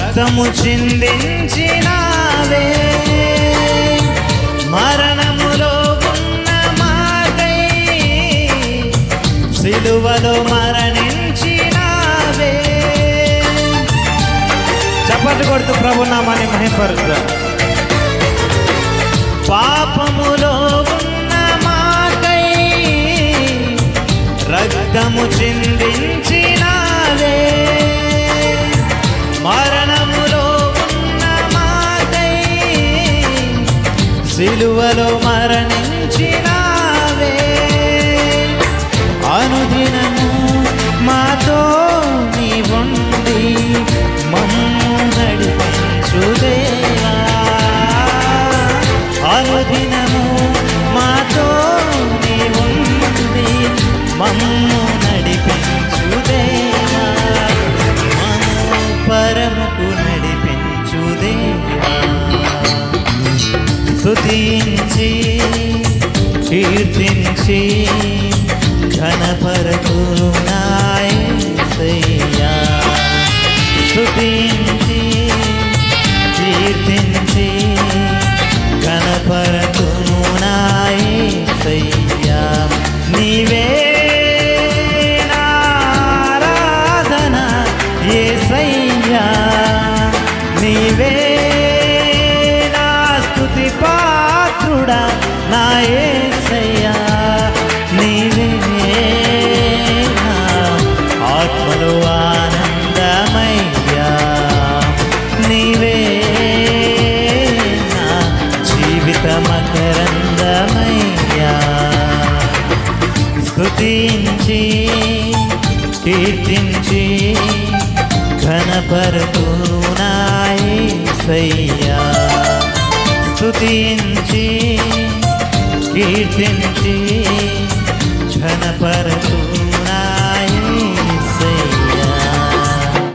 రక్తము చిందించినావే. మరణములో ఉన్న మాకై సిలువలో మరణించినావే. చప్పట్లు కొడుతూ ప్రభు నామాన్ని మహిపరుద్దా. పాపములో ఉన్న మాకై రక్తము సిలువలో మరణించినావే. అనుదినము మాతో నీ ఉండి మమ్ము నడిపించుదేవా. అనుదినము మాతో నీ ఉండి మమ్ము స్తుతించి కీర్తించి ఘనపరతు నాయసయ్యా స్తుతించి కీర్తించి ఘనపరతు నాయసయ్యా నీవే నారాధన యేసయ్యా నీవే నా నీవే ఆత్మలో ఆనందమయ్యా. నీవే జీవిత మకరందమయ్యా స్తుతించి కీర్తించి ఘనపరతు నాయసయ్యా స్తుతించి కీర్తించి ఘనపరతు